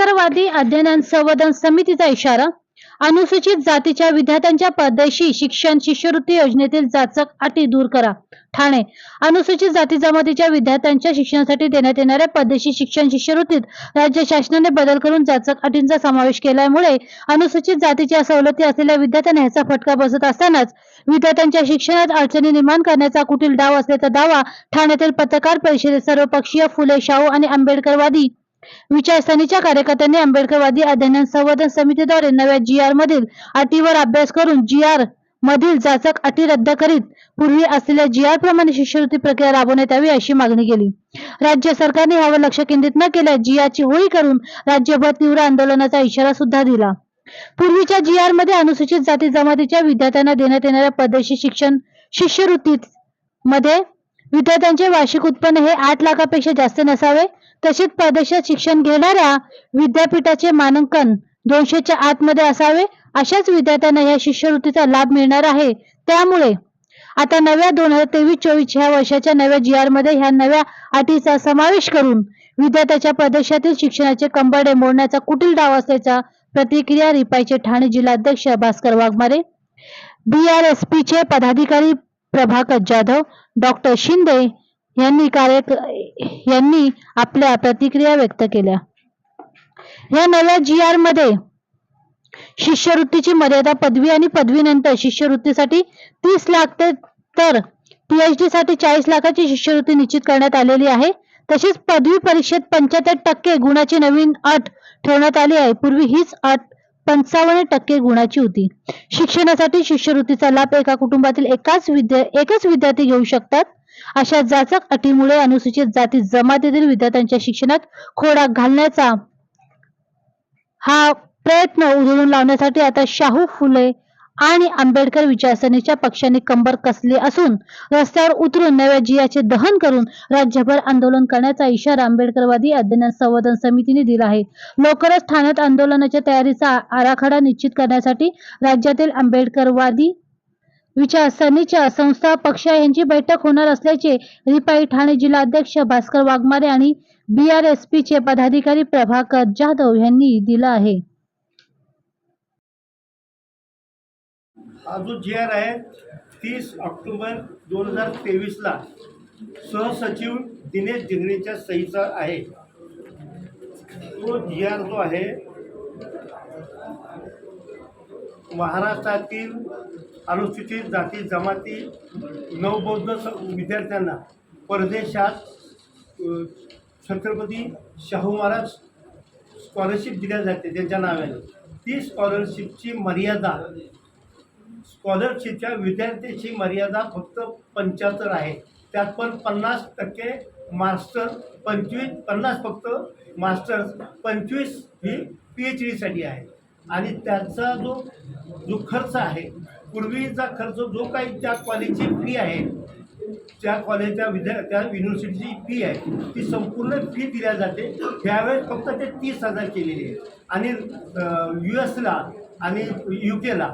आंबेडकरवादी अध्ययन संवर्धन समितीचा इशारा अनुसूचित जातीच्या विद्यार्थ्यांच्या परदेशी शिक्षण शिष्यवृत्ती योजनेतील जाचक अटी दूर करा. ठाणे अनुसूचित जाती जमातीच्या विद्यार्थ्यांच्या शिक्षणासाठी देण्यात येणाऱ्या परदेशी शिक्षण शिष्यवृत्तीत राज्य शासनाने बदल करून जाचक अटींचा समावेश केल्यामुळे अनुसूचित जातीच्या सवलती असलेल्या विद्यार्थ्यांना ह्याचा फटका बसत असतानाच विद्यार्थ्यांच्या शिक्षणात अडचणी निर्माण करण्याचा कुटील डाव असल्याचा दावा ठाण्यातील पत्रकार परिषदेत सर्वपक्षीय फुले शाहू आणि आंबेडकरवादी विचारसरणीच्या कार्यकर्त्यांनी आंबेडकरवादी अध्ययन संवर्धन समितीद्वारे नव्या जी आर मधील अटीवर अभ्यास करून जी आर मधील जाचक अटी रद्द करीत पूर्वी असलेल्या जी आर प्रमाणे शिष्यवृत्ती प्रक्रिया राबवण्यात यावी अशी मागणी केली. राज्य सरकारने यावर लक्ष केंद्रित न केल्यास जी आरची होळी करून राज्यभर तीव्र आंदोलनाचा इशारा सुद्धा दिला. पूर्वीच्या जी आरमध्ये अनुसूचित जाती जमातीच्या विद्यार्थ्यांना देण्यात येणाऱ्या परदेशी शिक्षण शिष्यवृत्तीत मध्ये विद्यार्थ्यांचे वार्षिक उत्पन्न हे आठ लाखापेक्षा जास्त नसावे. तसेच परदेशात शिक्षण घेणाऱ्या विद्यापीठाचे मानांकन दोनशेच्या आतमध्ये असावे. अशाच विद्यार्थ्यांना या शिष्यवृत्तीचा लाभ मिळणार आहे. त्यामुळे आता नव्या दोन हजार तेवीस चोवीस ह्या वर्षाच्या नव्या जी आरमध्ये ह्या नव्या अटीचा समावेश करून विद्यार्थ्याच्या प्रदेशातील शिक्षणाचे कंबरडे मोडण्याचा कुटील डाव असल्याचा प्रतिक्रिया रिपाईचे ठाणे जिल्हाध्यक्ष भास्कर वाघमारे. पी चे पदाधिकारी प्रभाकर जाधव डॉक्टर शिंदे यांनी कार्य यांनी आपल्या प्रतिक्रिया व्यक्त केल्या. या नव्या जी आरमध्ये शिष्यवृत्तीची मर्यादा पदवी आणि पदवीनंतर शिष्यवृत्तीसाठी तीस लाख ते तर पीएचडी साठी चाळीस लाखाची शिष्यवृत्ती निश्चित करण्यात आलेली आहे. तसेच पदवी परीक्षेत पंच्याहत्तर टक्के गुणाची नवीन अट ठेवण्यात आली आहे. पूर्वी हीच अट पंचावन्न टक्के गुणाची होती. शिक्षणासाठी शिष्यवृत्तीचा लाभ एका कुटुंबातील एकाच विद्या एकच विद्यार्थी घेऊ शकतात. अशा जाचक अटीमुळे अनुसूचित जाती जमातीतील विद्यार्थ्यांच्या शिक्षणात खोडा घालण्याचा हा प्रयत्न उधळून लावण्यासाठी आता शाहू फुले आणि आंबेडकर विचारसरणीच्या पक्षाने कंबर कसली असून रस्त्यावर उतरून नव्या जियाचे दहन करून राज्यभर आंदोलन करण्याचा इशारा आंबेडकरवादी अध्ययन संवर्धन समितीने दिला आहे. लवकरच ठाण्यात आंदोलनाच्या तयारीचा आराखडा निश्चित करण्यासाठी राज्यातील आंबेडकरवादी विचारसरणीच्या संस्था पक्ष यांची बैठक होणार असल्याचे रिपाई ठाणे जिल्हाध्यक्ष भास्कर वाघमारे आणि बी आरएसपी चे पदाधिकारी प्रभाकर जाधव यांनी दिला आहे. हा जो जी आर आहे तीस ऑक्टोबर दोन हजार तेवीसला सहसचिव दिनेश जिंगरेच्या सहीचा आहे. तो जी आर जो आहे महाराष्ट्रातील अनुसूचित जाती जमाती नवबौद्ध स- विद्यार्थ्यांना परदेशात छत्रपती शाहू महाराज स्कॉलरशिप दिल्या जाते त्यांच्या नावाने. ती स्कॉलरशिपची मर्यादा स्कॉलरशिपच्या विद्यार्थ्याची मर्यादा फक्त पंच्याहत्तर आहे. त्यात पण पन्नास टक्के मास्टर पंचवीस पन्नास फक्त मास्टर्स पंचवीस ही पी एच डीसाठी आहे. आणि त्याचा जो जो खर्च आहे पूर्वीचा खर्च जो काही त्या कॉलेजची फी आहे त्या कॉलेजच्या विद्या त्या युनिव्हर्सिटीची फी आहे ती संपूर्ण फी दिल्या जाते. त्यावेळेस फक्त ते तीस हजार केलेली आहे. आणि यू एसला आणि यू केला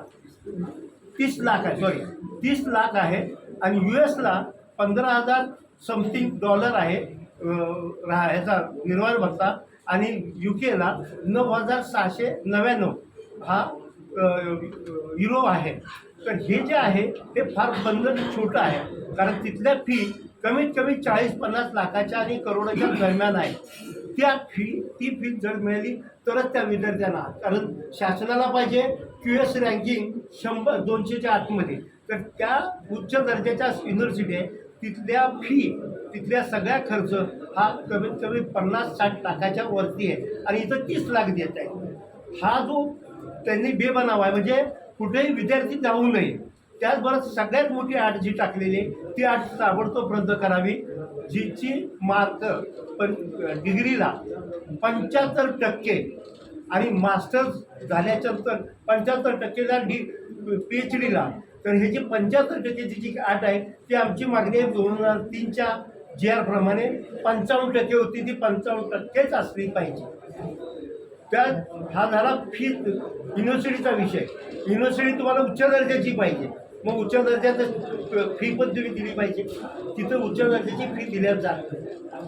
तीस लाख आहे सॉरी तीस लाख आहे आणि यू एसला पंधरा हजार समथिंग डॉलर आहे राहा रा ह्याचा निर्वाह भत्ता आणि यू केला नऊ हजार सहाशे नव्याण्णव हा युरो आहे. तर हे जे आहे ते फार बंधन छोटं आहे. कारण तिथल्या फी कमीत कमी चाळीस पन्नास लाखाच्या आणि करोडाच्या दरम्यान आहे. त्या फी ती फी जर मिळाली तरच त्या विद्यार्थ्यांना. कारण शासनाला पाहिजे क्यू एस रँकिंग शंभर दोनशेच्या आतमध्ये. तर त्या उच्च दर्जाच्या युनिव्हर्सिटी आहे तिथल्या फी तिथल्या सगळ्या खर्च हा कमीत कमी पन्नास साठ लाखाच्या वरती आहे. आणि इथं तीस लाख देत आहे हा जो त्यांनी बेबनाव आहे म्हणजे कुठेही विद्यार्थी जाऊ नये. त्याचबरोबर सगळ्यात मोठी आठ जी टाकलेली ती आठ ताबडतोब रद्द करावी. जिची मार्क पण डिग्रीला पंच्याहत्तर टक्के आणि मास्टर्स झाल्याच्यानंतर पंच्याहत्तर टक्केला डी पी एच डीला तर हे जी पंच्याहत्तर टक्केची जी आठ आहे ती आमची मागणी आहे दोन हजार तीनच्या जी आर प्रमाणे पंचावन्न टक्के होती ती पंचावन्न टक्केच असली पाहिजे. त्या हा झाला फी युनिव्हर्सिटीचा विषय. युनिव्हर्सिटी तुम्हाला उच्च दर्जाची पाहिजे. मग उच्च दर्जाचं फी पण तुम्ही दिली पाहिजे. तिथं उच्च दर्जाची फी दिल्या जात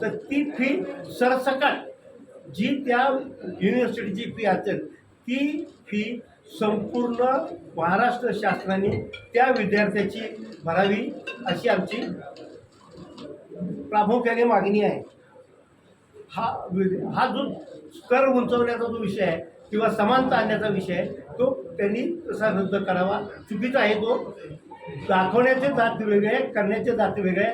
तर ती फी सरसकट जी त्या युनिव्हर्सिटीची फी असेल ती फी संपूर्ण महाराष्ट्र शासनाने त्या विद्यार्थ्याची भरावी अशी आमची प्रामुख्याने मागणी आहे. हा वि- हा जो स्तर उंचवण्याचा जो विषय आहे किंवा समानता आणण्याचा विषय आहे तो त्यांनी तसा रद्द करावा. चुकीचा आहे तो. दाखवण्याचे जाती वेगळे करण्याचे जाती वेगळे.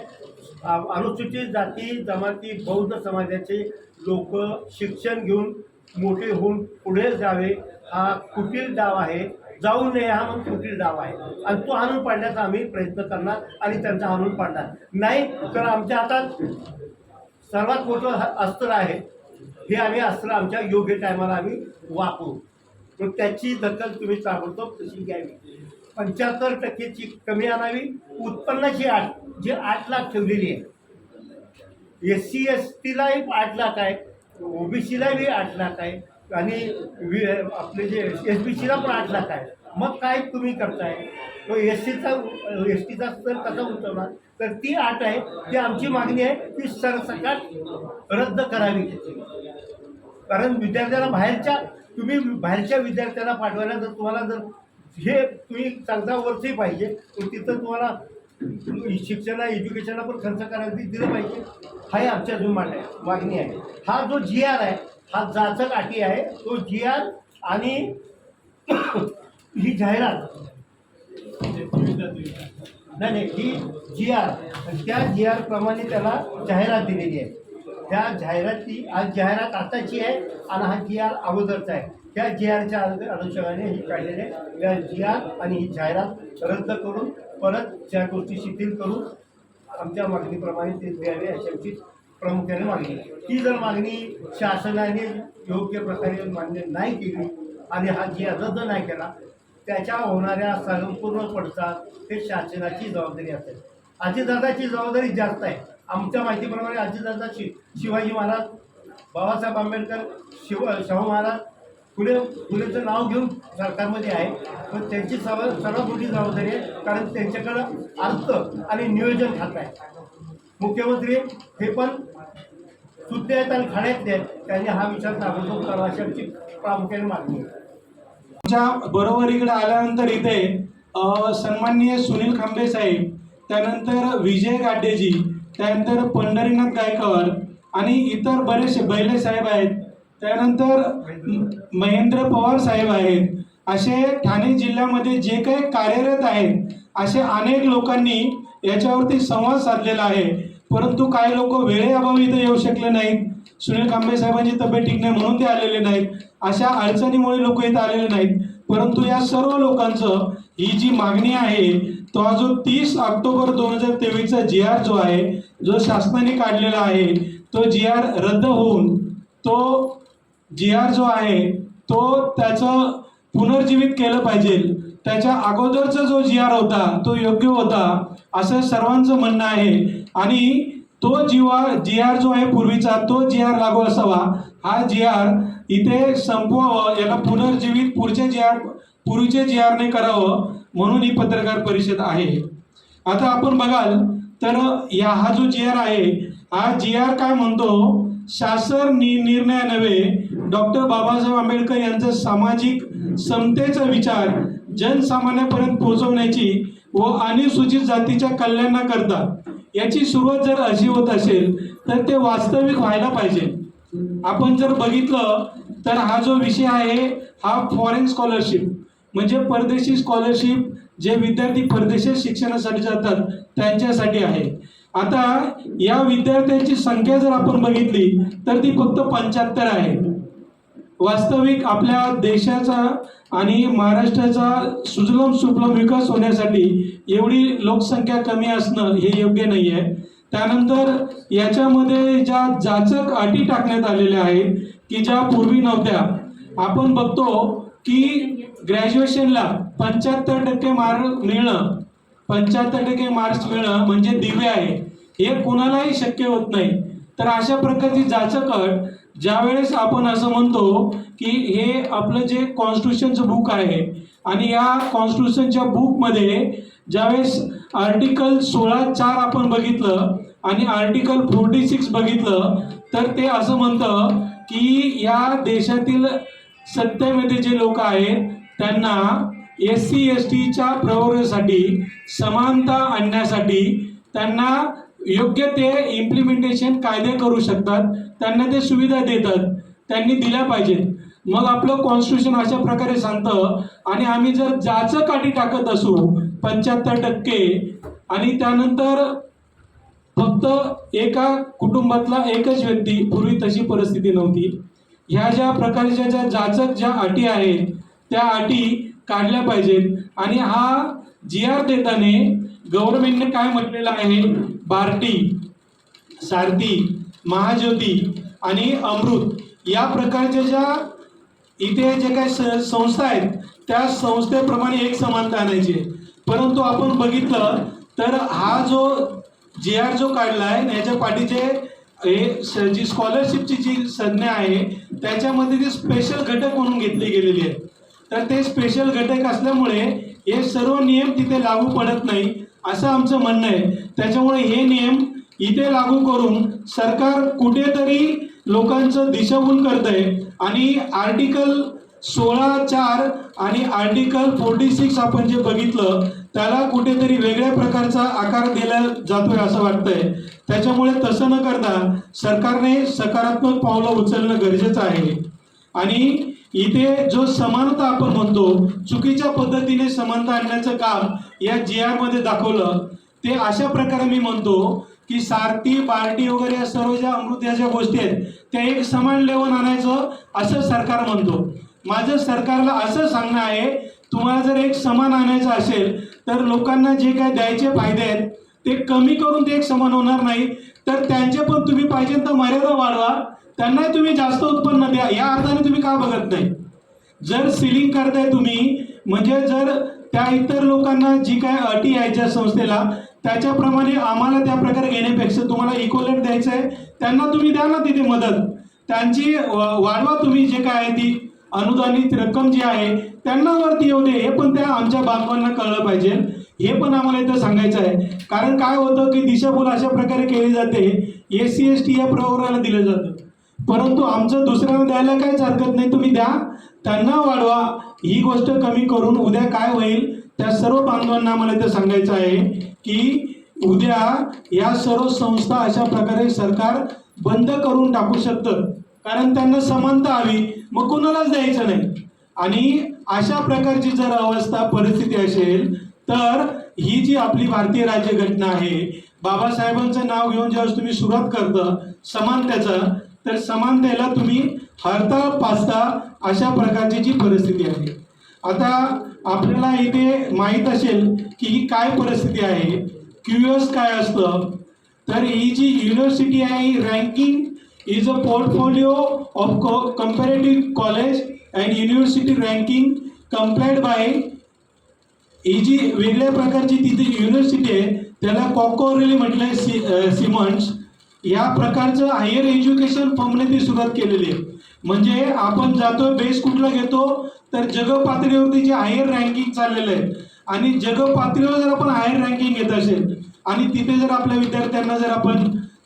अनुसूचित जाती जमाती बौद्ध समाजाचे लोक शिक्षण घेऊन मोठे होऊन पुढे जावे हा कुटील डाव आहे. जाऊ नये हा मग कुटील डाव आहे. आणि तो हाणून पाडण्याचा आम्ही प्रयत्न करणार आणि त्यांचा हाणून पाडणार. नाही तर आमच्या हातात सर्वात मोठं ह- अस्त्र आहे. हे आम्ही अस्त्र आमच्या योग्य टायमाला आम्ही वापरू. मग त्याची दखल तुम्ही ताबडतोब तशी घ्यावी. पंच्याहत्तर टक्केची कमी आणावी. उत्पन्नाची आठ जी आठ लाख ठेवलेली आहे. एस सी एस टीलाही आठ लाख आहे. ओबीसीलाही आठ लाख आहे. आणि आपले जे एस बी सीला पण आठ लाख आहे. मग काय तुम्ही करताय? तो एस सीचा एस टीचा स्तर कसा उतरणार तर ती आठ आहे. ती आमची मागणी आहे ती सरसकट रद्द करावी. कारण विद्यार्थ्याला बाहेरच्या तुम्ही बाहेरच्या विद्यार्थ्याला पाठवायला जर तुम्हाला जर हे तुम्ही चांगला वर्षही पाहिजे पण तिथं तुम्हाला शिक्षणा एज्युकेशनला पण खर्च करायला दिलं पाहिजे. हाही आमच्या अजून मांड आहे मागणी आहे. हा जो जी आर आहे हा जाचक अटी आहे तो जी आर आणि ही जाहिरात. नाही नाही ही जी आर त्या जी आर प्रमाणे त्याला जाहिरात दिलेली आहे. त्या जाहिराती आज जाहिरात आताची आहे आणि हा जी आर अगोदरचा आहे. त्या जी आरच्या अनुषंगाने ही काढलेले त्या जी आर आणि ही जाहिरात रद्द करून परत ज्या गोष्टी शिथिल करून आमच्या मागणीप्रमाणे ते द्यावे अशी आमची प्रामुख्याने मागणी ती जर मागणी शासनाने योग्य प्रकारे मान्य नाही केली आणि हा जी आर रद्द नाही केला त्याच्या होणाऱ्या संपूर्ण पडसाद हे शासनाची जबाबदारी असेल. अजितदादाची जबाबदारी जास्त आहे. आमच्या माहितीप्रमाणे अजितदादा शि शिवाजी महाराज बाबासाहेब आंबेडकर शिव शाहू महाराज फुले फुलेचं नाव घेऊन सरकारमध्ये आहे. पण त्यांची सर्व सर्वात मोठी जबाबदारी आहे. कारण त्यांच्याकडं अर्थ आणि नियोजन खातं आहे. मुख्यमंत्री हे पण शुद्ध आहेत आणि खाण्यातले आहेत. त्यांनी हा विचार ताबडतोब करावा अशी आमची प्रामुख्याने मागणी आहे. आमच्या बरोबरीकडे आल्यानंतर इथे सन्माननीय सुनील खांबे साहेब त्यानंतर विजय गाडेजी त्यानंतर पंढरीनाथ गायकवाड आणि इतर बरेचसे बैले साहेब आहेत. त्यानंतर महेंद्र पवार साहेब आहेत. असे ठाणे जिल्ह्यामध्ये जे काही कार्यरत आहेत असे अनेक लोकांनी याच्यावरती संवाद साधलेला आहे. परंतु काही लोक वेळेअभावी इथं येऊ शकले नाहीत. सुनील कांबळे साहेबांची तब्येत ठीक नाही म्हणून ते आलेले नाहीत. अशा अडचणीमुळे लोक इथं आलेले नाहीत. परंतु या सर्व लोकांचं ही जी मागणी आहे तो हा जो तीस ऑक्टोबर दोन हजार तेवीसचा जी आर जो आहे जो शासनाने काढलेला आहे तो जी आर रद्द होऊन तो जी आर जो आहे तो त्याचं पुनर्जीवित केलं पाहिजे. त्याच्या अगोदरचा जो जी आर होता तो योग्य होता असं सर्वांचं म्हणणं आहे. आणि तो जीवा जी आर जो आहे पूर्वीचा तो जी आर लागू असावा. हा जी आर इथे संपवावं याला पुनर्जीवित पुढच्या जी आर पूर्वीचे जी आरने करावं. म्हणून ही पत्रकार परिषद आहे. आता आपण बघाल तर या हा जो जी आर आहे हा जी आर काय म्हणतो? शासन नि निर्णय नव्हे. डॉक्टर बाबासाहेब आंबेडकर यांचा सामाजिक समतेचा विचार जनसामान्यापर्यंत पोहोचवण्याची व अनुसूचित जातीच्या कल्याणाकरता याची सुरुवात जर अशी होत असेल तर ते वास्तविक व्हायला पाहिजे. आपण जर बघितलं तर हा जो विषय आहे हा फॉरेन स्कॉलरशिप म्हणजे परदेशी स्कॉलरशिप जे विद्यार्थी परदेशात शिक्षणासाठी जातात त्यांच्यासाठी आहे. आता या विद्यार्थ्यांची संख्या जर आपण बघितली तर ती फक्त पंच्याहत्तर आहे. वास्तविक आपल्या देशाचा आणि महाराष्ट्राचा सुजलम सुफलम विकास होण्यासाठी एवढी लोकसंख्या कमी असणं हे योग्य नाही आहे. त्यानंतर याच्यामध्ये ज्या जाचक अटी टाकण्यात आलेल्या आहेत की ज्या पूर्वी नव्हत्या आपण बघतो की ग्रॅज्युएशनला पंच्याहत्तर टक्के मार्क मिळणं पंच्याहत्तर टक्के मार्क्स मिळणं म्हणजे दिव्य आहे. हे कुणालाही शक्य होत नाही. तर अशा प्रकारची जाचकट ज्यावेळेस आपण असं म्हणतो की हे आपलं जे कॉन्स्टिट्यूशनचं बुक आहे आणि या कॉन्स्टिट्यूशनच्या बुकमध्ये ज्यावेळेस आर्टिकल सोळा चार आपण बघितलं आणि आर्टिकल फोर्टी सिक्स बघितलं तर ते असं म्हणतं की या देशातील सत्तेमध्ये जे लोक आहेत त्यांना एस सी एस टीच्या प्रवर्गासाठी समानता आणण्यासाठी त्यांना योग्य ते इम्प्लिमेंटेशन कायदे करू शकतात. त्यांना ते सुविधा देतात. त्यांनी दिल्या पाहिजेत. मग आपलं कॉन्स्टिट्यूशन अशा प्रकारे सांगतं आणि आम्ही जर जाचं काठी टाकत असू पंच्याहत्तर टक्के आणि त्यानंतर फक्त एका कुटुंबातला एकच व्यक्ती पूर्वी तशी परिस्थिती नव्हती. ह्या ज्या प्रकारच्या ज्या जाचक ज्या अटी आहेत त्या अटी काढल्या पाहिजेत. आणि हा जी आर देताने गव्हर्नमेंटने काय म्हटलेलं आहे? बार्टी सारथी महाज्योती आणि अमृत या प्रकारच्या ज्या इथे जे काही स- संस्था आहेत त्या संस्थेप्रमाणे एक समानता आणायची परंतु आपण बघितलं तर हा जो जे आर जो काढला आहे याच्या पाठीचे हे जी स्कॉलरशिपची जी संज्ञा आहे त्याच्यामध्ये ती स्पेशल घटक म्हणून घेतली गेलेले आहेत तर ते स्पेशल घटक असल्यामुळे हे सर्व नियम तिथे लागू पडत नाही असं आमचं म्हणणं आहे. त्याच्यामुळे हे नियम इथे लागू करून सरकार कुठेतरी लोकांचं दिशाभूल करत आहे आणि आर्टिकल सोळा चार आणि आर्टिकल फोर्टी सिक्स आपण जे बघितलं त्याला कुठेतरी वेगळ्या प्रकारचा आकार दिला जातोय असं वाटतंय. त्याच्यामुळे तसं न करता सरकारने सकारात्मक पावलं उचलणं गरजेचं आहे. आणि इथे जो समानता आपण म्हणतो चुकीच्या पद्धतीने समानता आणण्याचं काम या जी आरमध्ये दाखवलं ते अशा प्रकारे मी म्हणतो की सारथी बार्टी वगैरे या सर्व ज्या अमृत या ज्या गोष्टी आहेत त्या एक समान लेवल आणायचं असं सरकार म्हणतो. माझं सरकारला असं सांगणं आहे तुम्हाला जर एक समान आणायचं असेल तर लोकांना जे काय द्यायचे फायदे आहेत ते कमी करून ते एक समान होणार नाही तर त्यांचे पण तुम्ही पाहिजे तर मर्यादा वाढवा. त्यांनाही तुम्ही जास्त उत्पन्न द्या. या अर्थाने तुम्ही का बघत नाही? जर सिलिंग करताय तुम्ही म्हणजे जर त्या इतर लोकांना जी काय अटी आहेत ज्या संस्थेला त्याच्याप्रमाणे आम्हाला त्या प्रकारे घेण्यापेक्षा तुम्हाला इक्वलेट द्यायचं आहे. त्यांना तुम्ही द्या ना तिथे मदत. त्यांची वाढवा तुम्ही जे काय आहे ती अनुदानित रक्कम जी आहे त्यांना वरती येऊ दे हे पण त्या आमच्या बांधवांना कळलं पाहिजे. हे पण आम्हाला इथं सांगायचं आहे. कारण काय होतं की दिशाभूल अशा प्रकारे केली जाते. एस सी एस टी या प्रवर्गाला दिलं जातं. परंतु आमचं दुसऱ्यांना द्यायला काहीच हरकत नाही. तुम्ही द्या. त्यांना वाढवा. ही गोष्ट कमी करून उद्या काय होईल? त्या सर्व बांधवांना मला इथं सांगायचं आहे की उद्या या सर्व संस्था अशा प्रकारे सरकार बंद करून टाकू शकतं कारण त्यांना समानता हवी. मग कुणालाच द्यायचं नाही. आणि अशा प्रकारची जर अवस्था परिस्थिती असेल तर ही जी आपली भारतीय राज्यघटना आहे बाबासाहेबांचं नाव घेऊन ज्यावेळेस तुम्ही सुरुवात करतं समानतेचं तर समानतेला तुम्ही हरता पाचता अशा प्रकारची जी परिस्थिती आहे. आता आपल्याला इथे माहीत असेल की ही काय परिस्थिती आहे क्युएस काय असतं? तर ही जी युनिव्हर्सिटी आहे ही ranking is a portfolio of comparative college and university ranking compared by ही जी वेगळ्या प्रकारची तिथे युनिव्हर्सिटी आहे त्याला कॉकोरेली म्हटलं सी सिमंट्स या प्रकारचं हायर एज्युकेशन फर्मने ती सुरुवात केलेली आहे. म्हणजे आपण जातो बेस कुठला घेतो तर जग पातळीवरती जे हायर रँकिंग चाललेलं आहे. आणि जग पातळीवर जर आपण हायर रँकिंग घेत असेल आणि तिथे जर आपल्या विद्यार्थ्यांना जर आपण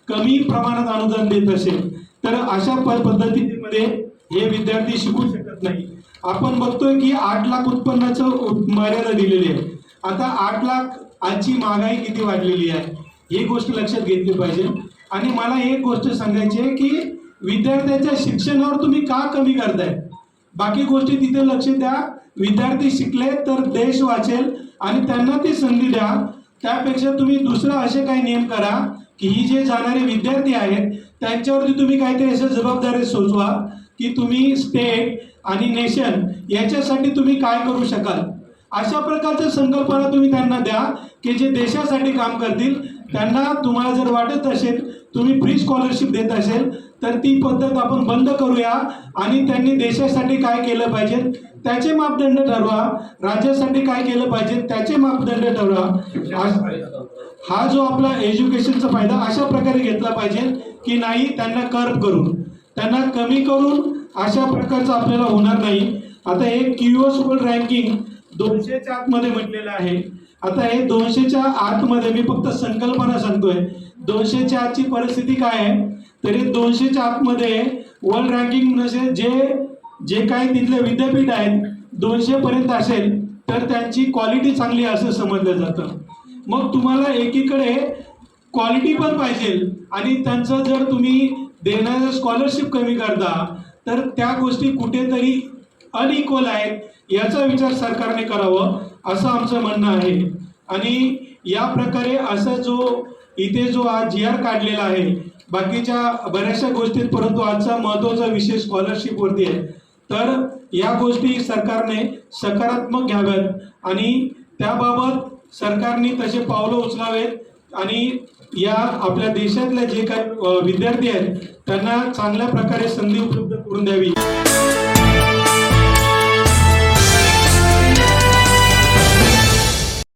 कमी प्रमाणात अनुदान देत असेल तर अशा पद्धतीमध्ये हे विद्यार्थी शिकू शकत नाही. आपण बघतोय की आठ लाख उत्पन्नाचं मर्यादा दिलेली आहे. आता आठ लाख आजची महागाई किती वाढलेली आहे? ही गोष्ट लक्षात घेतली पाहिजे. आणि मला एक गोष्ट सांगायची आहे की विद्यार्थ्याच्या शिक्षणावर तुम्ही का कमी करताय बाकी गोष्टी तिथे लक्ष द्या. विद्यार्थी शिकले तर देश वाचेल आणि त्यांना ती संधी द्या. त्यापेक्षा तुम्ही दुसरं असे काही नियम करा की ही जे जाणारे विद्यार्थी आहेत त्यांच्यावरती तुम्ही काहीतरी अशा जबाबदारी सोचवा की तुम्ही स्टेट आणि नेशन याच्यासाठी तुम्ही काय करू शकाल. अशा प्रकारच्या संकल्पना तुम्ही त्यांना द्या की जे देशासाठी काम करतील त्यांना तुम्हाला जर वाटत असेल तुम्ही फ्री स्कॉलरशिप देत असेल तर ती पद्धत आपण बंद करूया आणि त्यांनी देशासाठी काय केलं पाहिजे त्याचे मापदंड ठरवा. राज्यासाठी काय केलं पाहिजे त्याचे मापदंड ठरवा. हा जो आपला एज्युकेशनचा फायदा अशा प्रकारे घेतला पाहिजे की नाही त्यांना कर्ब करून. त्यांना कमी करून अशा प्रकारचं आपल्याला होणार नाही. आता हे क्युओ स्कूल रँकिंग दोनशेच्या आतमध्ये म्हटलेलं आहे. आता हे दोनशेच्या आतमध्ये मी फक्त संकल्पना सांगतोय. दोनशेच्या आतची परिस्थिती काय आहे? तरी दोनशेच्या आतमध्ये वर्ल्ड रँकिंग म्हणजे जे जे काही तिथले विद्यापीठ आहेत दोनशे पर्यंत असेल तर त्यांची क्वालिटी चांगली असं समजलं जातं. मग तुम्हाला एकीकडे क्वालिटी पण पाहिजे आणि त्यांचं जर तुम्ही देणारं स्कॉलरशिप कमी करता तर त्या गोष्टी कुठेतरी अनइक्वल आहेत याचा विचार सरकारने करावं. असं आमचं म्हणणं आहे. आणि या प्रकारे असा जो इथे जो आज जी आर काढलेला आहे बाकीच्या बऱ्याचशा गोष्टीत परंतु आजचा महत्त्वाचा विषय स्कॉलरशिपवरती आहे. तर या गोष्टी सरकारने सकारात्मक घ्याव्यात आणि त्याबाबत सरकारने तसे पावलं उचलावेत आणि या आपल्या देशातल्या जे काही विद्यार्थी आहेत त्यांना चांगल्या प्रकारे संधी उपलब्ध करून द्यावी.